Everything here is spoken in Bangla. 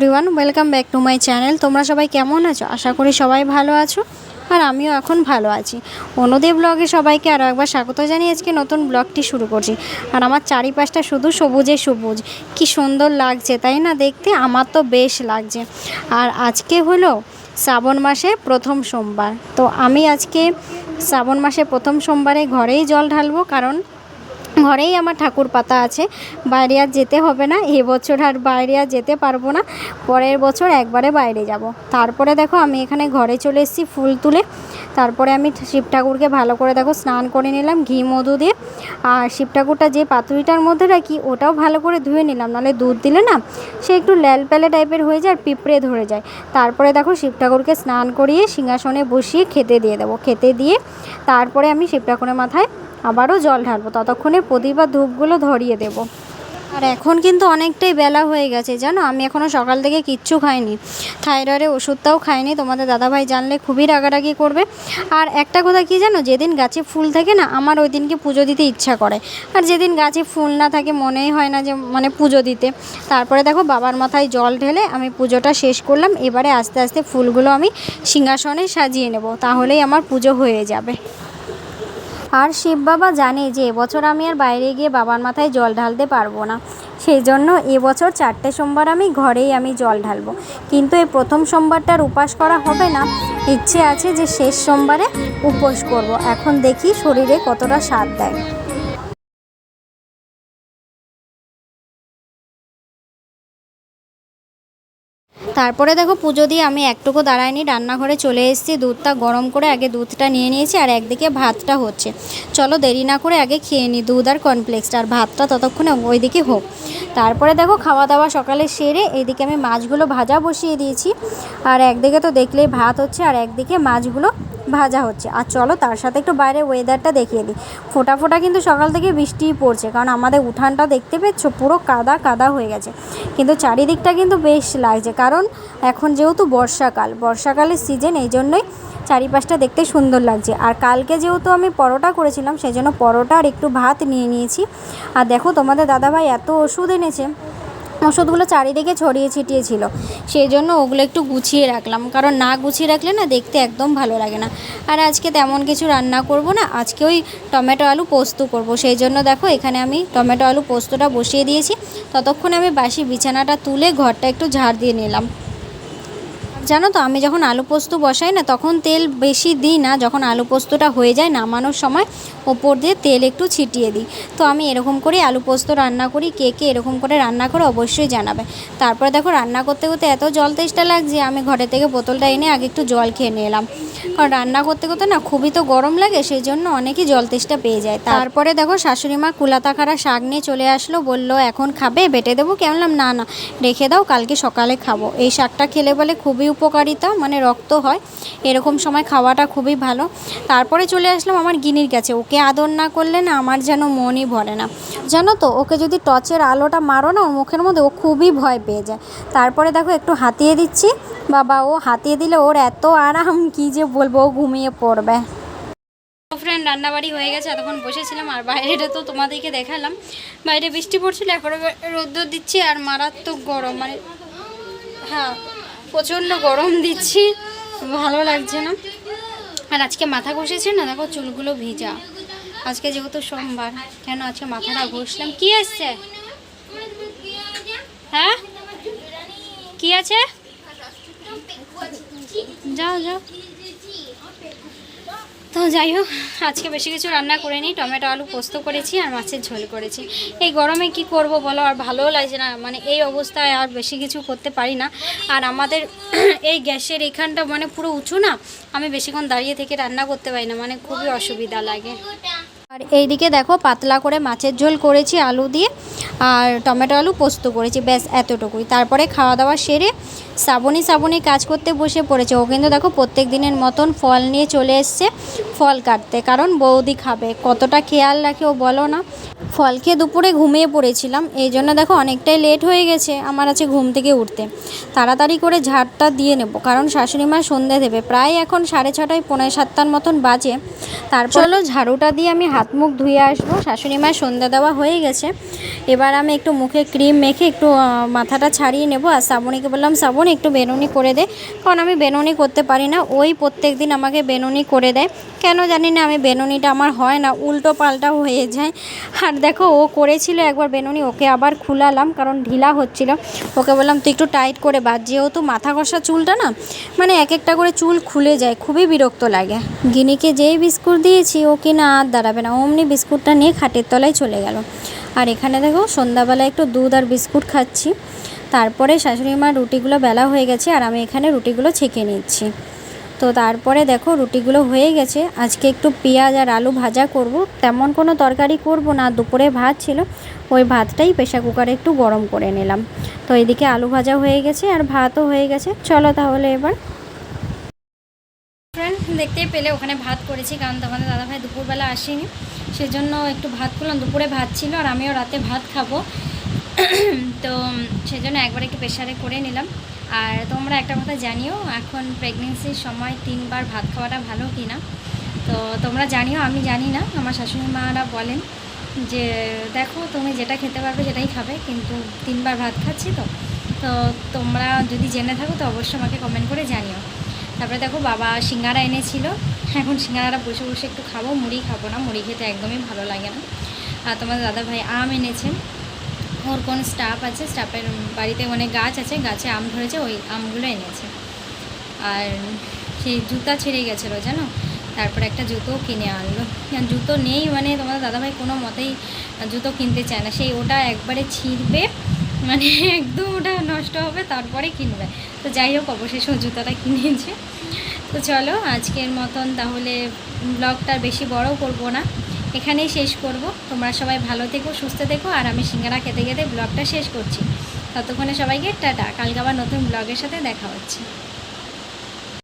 Everyone welcome back to my channel তোমরা সবাই কেমন আছো? আশা করি সবাই ভালো আছো আর আমিও এখন ভালো আছি। অনুদেব ব্লগে সবাইকে আরও একবার স্বাগত জানিয়ে আজকে নতুন ব্লগটি শুরু করছি। আর আমার চারিপাশটা শুধু সবুজে সবুজ। কি সুন্দর লাগছে, তাই না? দেখতে আমার তো বেশ লাগছে। আর আজকে হলো শ্রাবণ মাসে প্রথম সোমবার। তো আমি আজকে শ্রাবণ মাসে প্রথম সোমবারে ঘরেই জল ঢালবো, কারণ ঘরেই আমার ঠাকুর পাতা আছে। বাইরে আর যেতে হবে না এবছর আর বাইরে আর যেতে পারব না। পরের বছর একবারে বাইরে যাব। তারপরে দেখো আমি এখানে ঘরে চলে এসেছি ফুল তুলে। তারপরে আমি শিব ঠাকুরকে ভালো করে দেখো স্নান করে নিলাম, ঘি, মধু দিয়ে। আর শিব ঠাকুরটা যে পাতুরিটার মধ্যে রাখি, ওটাও ভালো করে ধুয়ে নিলাম। নাহলে দুধ দিলে না, সে একটু ল্যাল প্যালে টাইপের হয়ে যায় আর পিঁপড়ে ধরে যায়। তারপরে দেখো শিব ঠাকুরকে স্নান করিয়ে সিংহাসনে বসিয়ে খেতে দিয়ে দেবো। খেতে দিয়ে তারপরে আমি শিব ঠাকুরের মাথায় আবারও জল ঢালবো। ততক্ষণে প্রদীপ আর ধূপগুলো ধরিয়ে দেব। আর এখন কিন্তু অনেকটাই বেলা হয়ে গেছে, জানো? আমি এখনও সকাল থেকে কিচ্ছু খাইনি। থাইরয়েডের ওষুধটাও খাইনি। তোমাদের দাদাভাই জানলে খুবই রাগারাগি করবে। আর একটা কথা কি জানো? যেদিন গাছে ফুল থাকে না, আমার ওই দিনকে পুজো দিতে ইচ্ছা করে। আর যেদিন গাছে ফুল না থাকে, মনেই হয় না যে মানে পুজো দিতে। তারপরে দেখো, বাবার মাথায় জল ঢেলে আমি পুজোটা শেষ করলাম। এবারে আস্তে আস্তে ফুলগুলো আমি সিংহাসনে সাজিয়ে নেব। তাহলেই আমার পুজো হয়ে যাবে। আর শিব বাবা জানে যে এবছর আমি আর বাইরে গিয়ে বাবার মাথায় জল ঢালতে পারব না। সেই জন্য এবছর চারটে সোমবার আমি ঘরেই আমি জল ঢালবো। কিন্তু এই প্রথম সোমবারটার উপাস করা হবে না। ইচ্ছে আছে যে শেষ সোমবারে উপোস করব। এখন দেখি শরীরে কতটা স্বাদ দেয়। তারপরে দেখো পুজো দিয়ে আমি একটুকু দাঁড়াইনি, রান্নাঘরে চলে এসেছি, দুধটা গরম করে আগে দুধটা নিয়ে নিয়েছি আর একদিকে ভাতটা হচ্ছে। চলো দেরি না করে আগে খেয়ে নিই দুধ আর কর্নফ্লেক্সটা আর ভাতটা ততক্ষণে ওইদিকে হোক। তারপরে দেখো খাওয়া দাওয়া সকালে সেরে এইদিকে আমি মাছগুলো ভাজা বসিয়ে দিয়েছি। আর একদিকে তো দেখলেই ভাত হচ্ছে আর একদিকে মাছগুলো ভাজা হচ্ছে। আর চলো তার সাথে একটু বাইরে ওয়েদারটা দেখিয়ে দিই। ফোটা ফোটা কিন্তু সকাল থেকে বৃষ্টিই পড়ছে, কারণ আমাদের উঠানটা দেখতে পেয়েছ, পুরো কাদা কাদা হয়ে গেছে। কিন্তু চারিদিকটা কিন্তু বেশ লাগছে, কারণ এখন যেহেতু বর্ষাকাল, বর্ষাকালের সিজন এই জন্যই চারিপাশটা দেখতে সুন্দর লাগছে। আর কালকে যেহেতু আমি পরোটা করেছিলাম সেই জন্য পরোটা আর একটু ভাত নিয়ে নিয়েছি। আর দেখো তোমাদের দাদাভাই এত ওষুধ এনেছে ওষুধগুলো চারিদিকে ছড়িয়ে ছিটিয়ে ছিল। সেই জন্য ওগুলো একটু গুছিয়ে রাখলাম। কারণ না গুছিয়ে রাখলে না দেখতে একদম ভালো লাগে না। আর আজকে তেমন কিছু রান্না করব না। আজকে ওই টমেটো আলু পোস্ত করব। সেই জন্য দেখো এখানে আমি টমেটো আলু পোস্তটা বসিয়ে দিয়েছি। ততক্ষণে আমি বাসি বিছানাটা তুলে ঘরটা একটু ঝাড় দিয়ে নিলাম। জানো তো, আমি যখন আলু পোস্ত বসাই না, তখন তেল বেশি দিই না। যখন আলু পোস্তটা হয়ে যায় নামানোর সময় ওপর দিয়ে তেল একটু ছিটিয়ে দিই। তো আমি এরকম করে আলু পোস্ত রান্না করি, কে কে এরকম করে রান্না করে অবশ্যই জানাবে। তারপরে দেখো, রান্না করতে করতে এত জল তেষ্টা লাগছে, আমি ঘরে থেকে বোতলটা এনে আগে একটু জল খেয়ে নিলাম। কারণ রান্না করতে করতে না খুবই তো গরম লাগে সেই জন্য অনেকই জল তেষ্টা পেয়ে যায়। তারপরে দেখো, শাশুড়ি মা কুলাতাখারা শাক নিয়ে চলে আসলো, বলল, এখন খাবে, বেটে দেবো? কেমন না না, রেখে দাও, কালকে সকালে খাব। এই শাকটা খেলে বলে খুবই উপকারিতা মানে রক্ত হয়। এরকম সময় খাওয়াটা খুবই ভালো। তারপরে চলে আসলাম আমার গিনির কাছে। ওকে আদর না করলে না আমার যেন মনই ভরে না। জানো তো, ওকে যদি টর্চের আলোটা মারো না, ওর মুখের মধ্যে ও খুবই ভয় পেয়ে যায়। তারপরে দেখো একটু হাতিয়ে দিচ্ছি। বাবা, ও হাতিয়ে দিলে ওর এত আরাম, কি যে বলব, ও ঘুমিয়ে পড়বে। ফ্রেন্ড রান্নাবাড়ি হয়ে গেছে, এতক্ষণ বসেছিলাম, আর বাইরেটা তো তোমাদেরকে দেখালাম। বাইরে বৃষ্টি পড়ছিল, এখন রোদ্দুর দিচ্ছি, আর মারাত্মক গরম মানে হ্যাঁ। প্রচণ্ড গরম দিচ্ছি, ভালো লাগছে না। আর আজকে মাথা ঘষেছে না, দেখো চুলগুলো ভিজা। আজকে যেহেতু সোমবার, কেন আজকে মাথাটা ঘষলাম? কি আসছে? হ্যাঁ? কি আছে? যাও যাও। তো যাই হোক, আজকে বেশি কিছু রান্না করে নিই টমেটো, আলু পোস্ত করেছি আর মাছের ঝোল করেছি। এই গরমে কি করব বলো? আর ভালোও লাগছে না। মানে এই অবস্থায় আর বেশি কিছু করতে পারি না। আর আমাদের এই গ্যাসের এখানটা মানে পুরো উঁচু না? আমি বেশিক্ষণ দাঁড়িয়ে থেকে রান্না করতে পারি না। মানে খুবই অসুবিধা লাগে। আর এইদিকে দেখো, পাতলা করে মাছের ঝোল করেছি, আলু দিয়ে, আর টমেটো আলু পোস্ত করেছি, ব্যাস এতটুকুই। তারপরে খাওয়া দাওয়া সেরে শ্রাবণী শ্রাবণী কাজ করতে বসে পড়েছে। ও কিন্তু দেখো, প্রত্যেক দিনের মতন ফল নিয়ে চলে এসছে, ফল কাটতে। কারণ বৌদি খাবে, কতটা খেয়াল রাখে ও বলো না। ফল খেয়ে দুপুরে ঘুমিয়ে পড়েছিলাম। এই জন্য দেখো অনেকটাই লেট হয়ে গেছে আমার আছে ঘুম থেকে উঠতে। তাড়াতাড়ি করে ঝাড়টা দিয়ে নেব কারণ শাশুড়ি মা সন্ধে দেবে। প্রায় এখন সাড়ে ছটায় পৌনে সাতটার মতন বাজে। তারপর হলো ঝাড়ুটা দিয়ে আমি হাত মুখ ধুয়ে আসব। শাশুড়ি মায়ের সন্ধে দেওয়া হয়ে গেছে। এবার আমি একটু মুখে ক্রিম মেখে একটু মাথাটা ছাড়িয়ে নেব। আর শ্রাবণীকে বললাম শ্রাবণ একটু বেনুনি করে দে। কারণ আমি বেনুনি করতে পারি না। ওই প্রত্যেক দিন আমাকে বেনুনি করে দেয়। কেন জানি না, আমি বেনুনিটা আমার হয় না, উল্টো পাল্টা হয়ে যায়। আর দেখো, ও করেছিল একবার বেনুনি, ওকে আবার খুলালাম, কারণ ঢিলা হচ্ছিল। ওকে বললাম, তুই একটু টাইট করে বাদ। যেহেতু মাথা কষা চুলটা না মানে এক একটা করে চুল খুলে যায়, খুবই বিরক্ত লাগে। গিনিকে যেই বিস্কুট দিয়েছি, ও কিনা আর দাঁড়াবে না, অমনি বিস্কুটটা নিয়ে খাটের তলায় চলে গেল। আর এখানে দেখো সন্ধ্যাবেলা একটু দুধ আর বিস্কুট খাচ্ছি। তারপরে শাশুড়ি মার রুটিগুলো বেলা হয়ে গেছে, আর আমি এখানে রুটিগুলো ছেঁকে নিচ্ছি। তো তারপরে দেখো রুটিগুলো হয়ে গেছে। আজকে একটু পেঁয়াজ আর আলু ভাজা করব। তেমন কোনো তরকারি করব না, দুপুরে ভাত ছিল। ওই ভাতটাই প্রেশার কুকারে একটু গরম করে নিলাম। তো এদিকে আলু ভাজা হয়ে গেছে আর ভাতও হয়ে গেছে। চলো তাহলে এবার। দেখতেই পেলে, ওখানে ভাত করেছি, কারণ তো তোমাদের দাদাভাই দুপুরবেলা আসেনি। সেজন্য একটু ভাত করলাম, দুপুরে ভাত ছিল আর আমিও রাতে ভাত খাব। তো সেজন্য একবার একটু প্রেশারে করে নিলাম। আর তোমরা একটা কথা জানিও, এখন প্রেগনেন্সির সময় তিনবার ভাত খাওয়াটা ভালো কি না তো তোমরা জানিও, আমি জানি না, আমার শাশুড়ি মারা বলেন যে, দেখো, তুমি যেটা খেতে পারবে সেটাই খাবে, কিন্তু তিনবার ভাত খাচ্ছি তো। তো তোমরা যদি জেনে থাকো, তো অবশ্যই আমাকে কমেন্ট করে জানিও। তারপরে দেখো, বাবা সিঙ্গারা এনেছিল, এখন সিঙ্গারাটা বসে বসে একটু খাব, মুড়ি খাব না, মুড়ি খেতে একদমই ভালো লাগে না। আর তোমার দাদা ভাই আম এনেছে ওর কোন স্টাফ আছে? স্টাফের বাড়িতে অনেক গাছ আছে। গাছে আম ধরেছে, ওই আমগুলো এনেছে। আর সেই জুতা ছিঁড়ে গেছিল, জানো? তারপর একটা জুতো কিনে আনলো। জুতো নেই মানে তোমাদের দাদাভাই কোনো মতেই জুতো কিনতে চায় না। সেই ওটা একবারে ছিঁড়বে মানে একদম ওটা নষ্ট হবে, তারপরে কিনবে। তো যাই হোক, অবশেষে জুতোটা কিনেছে। তো চলো, আজকের মতন তাহলে ব্লগটা বেশি বড় করব না। এখানেই শেষ করব। তোমরা সবাই ভালো থেকো, সুস্থ থেকো, আর আমি সিঙ্গারা খেতে খেতে ব্লগটা শেষ করছি। ততক্ষণে সবাইকে টাটা। কালকে আবার নতুন ব্লগের সাথে দেখা হচ্ছে।